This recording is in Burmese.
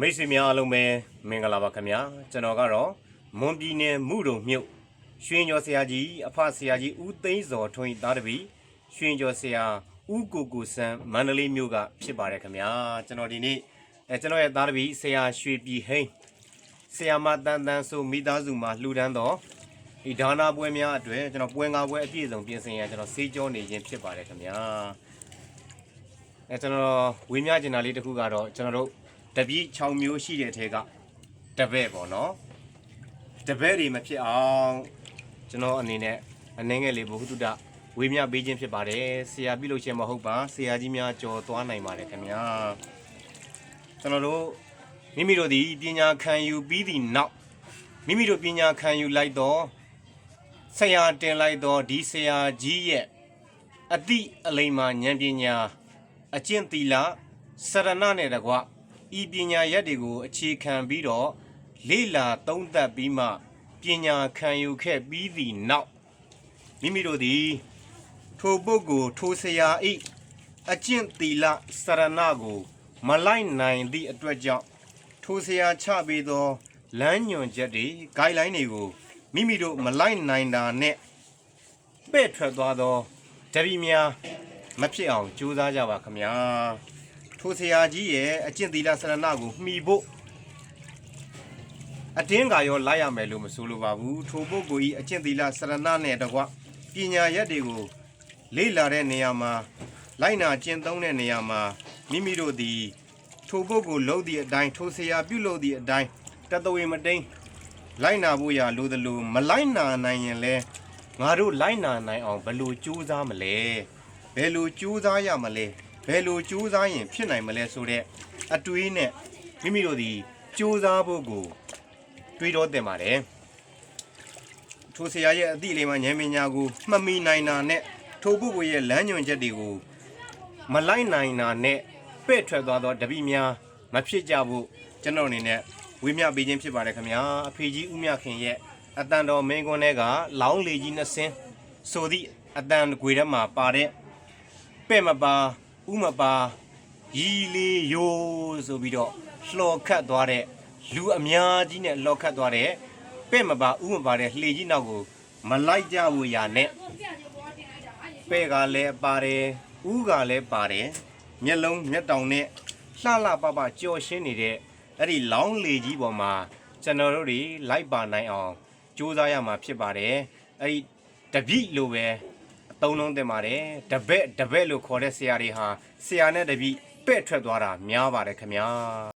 မိတ်ဆွေများအားလုံးပဲမင်္ဂလာပါခင်ဗျာကျွန်တော်ကတော့မွန်ပြည်နယ်မှုတုံမြို့ရွှေကျော်ဆရာကြီးအဖဆရာကြီးဦးသိန်းစောထွန်း၏သားတပည့်ရွှေကျော်ဆရာဦးကိုကိုစံမန္တလေးမြို့ကဖြစ်ပါတယ်ခင်ဗျာကျွန်တော်ဒီနေ့အဲကျွန်တော်ရဲ့သားတပည့်ဆရာရွှေပြည်ဟိန်းဆရာမတန်တန်ဆိုမိသားစုမှာလှူဒန်းတော့ဒီဒါနာပွဲများအတွက်ကျွန်တော်ပွဲငါပွဲအပြည့်စုံပြင်ဆင်ရကျွန်တော်စေးကြောနေခြင်းဖြစ်ပါတယ်ခင်ဗျာအဲကျွန်တော်ဝေးမြကျင်တာလေးတစ်ခုကတော့ကျွန်တော်တို့ တပည့်6မျိုးရှိတဲ့အထက်ကတပည့်ပေါ့နော်တပည့်တွေမဖြစ်အောင်ကျွန်တော်အနေနဲ့အနေငယ်လေးဘုဟုတ္တဝေးမြပေးခြင်းဖြစ်ပါတယ်ဆရာပြုလို့ချင်းမဟုတ်ပါဆရာကြီးများကြော်သွားနိုင်ပါတယ်ခင်ဗျာကျွန်တော်တို့မိမိတို့ဒီပညာခံယူပြီးသည့်နောက်မိမိတို့ပညာခံယူလိုက်တော့ဆရာတင်လိုက်တော့ဒီဆရာကြီးရဲ့အတိအလိမ္မာဉာဏ်ပညာအကျင့်သီလစရဏနဲ့တကွ ဤပညာရက်တွေကိုအခြေခံပြီးတော့လေ့လာသုံးသပ်ပြီးမှပညာခံယူခဲ့ပြီးသည့်နောက်မိမိတို့သည်ထိုပုဂ္ဂိုလ်ထိုဆရာဤအကျင့်သီလစရဏကို မလိုက်နိုင်သည့်အတွက်ကြောင့်ထိုဆရာချပေးသောလမ်းညွှန်ချက်တွေ guideline တွေကိုမိမိတို့မလိုက်နိုင်တာနဲ့ပဲ့ထွက်သွားသောတပည့်များမဖြစ်အောင်ကြိုးစားကြပါခမညာ ထိုဆရာကြီးရဲ့အကျင့်သီလစရဏကိုမှီဖို့အတင်းကရောလိုက်ရမယ်လို့မဆိုလိုပါဘူးထိုပုဂ္ဂိုလ်ဤအကျင့်သီလစရဏနဲ့တကွပညာရက်တွေကိုလေ့လာတဲ့နေရာမှာလိုက်နာကျင့်သုံးတဲ့နေရာမှာမိမိတို့သည်ထိုပုဂ္ဂိုလ်လုပ်သည့်အတိုင်းထိုဆရာပြုလုပ်သည့်အတိုင်းတတဝေမတိန်လိုက်နာဖို့ရလိုသလိုမလိုက်နာနိုင်ရင်လဲငါတို့လိုက်နာနိုင်အောင်ဘယ်လိုကြိုးစားမလဲဘယ်လိုကြိုးစားရမလဲ ဘယ်လိုကြိုးစားရင်ဖြစ်နိုင်မလဲဆိုတဲ့အတွေးနဲ့မိမိတို့ဒီကြိုးစားဖို့ကိုတွေးတော့တင်ပါတယ်ထိုဆရာရဲ့အသည့်အလေးမှာဉာဏ်ပညာကိုမှတ်မိနိုင်တာနဲ့ထိုပုဂ္ဂိုလ်ရဲ့လမ်းညွှန်ချက်တွေကိုမလိုက်နိုင်တာနဲ့ပဲ့ထွက်သွားသောတပိများမဖြစ်ကြဘူးကျွန်တော်အနေနဲ့ဝေမျှပေးခြင်းဖြစ်ပါတယ်ခင်ဗျာအဖေကြီးဦးမြခင်ရဲ့အတန်တော်မင်းကွန်းထဲကလောင်းလေကြီးနှစ်စင်းဆိုသည့်အတန်ခွေထဲမှာပါတဲ့ပဲ့မပါ ဥမပါရီလီယိုဆိုပြီးတော့လှော်ခတ်သွားတဲ့လူအများကြီးနဲ့လှော်ခတ်သွားတဲ့ပဲ့မပါဥမပါတဲ့လှေကြီးနောက်ကိုမလိုက်ကြဘူးရာနဲ့ပဲ့ကလည်းပါတယ်ဥကလည်းပါတယ်မျက်လုံးမျက်တောင်နဲ့လှလှပပကြော်ရှင်းနေတဲ့အဲ့ဒီလောင်းလေကြီးပေါ်မှာကျွန်တော်တို့တွေလိုက်ပါနိုင်အောင်ကြိုးစားရမှာဖြစ်ပါတယ်အဲ့ဒီတပိလိုပဲအ သုံးလုံးတင်ပါတယ်တပည့်တပည့်လို့ခေါ်တဲ့ဆရာတွေဟာဆရာနဲ့တပည့်ပဲ့ထွက်သွားတာများပါတယ်ခင်ဗျာ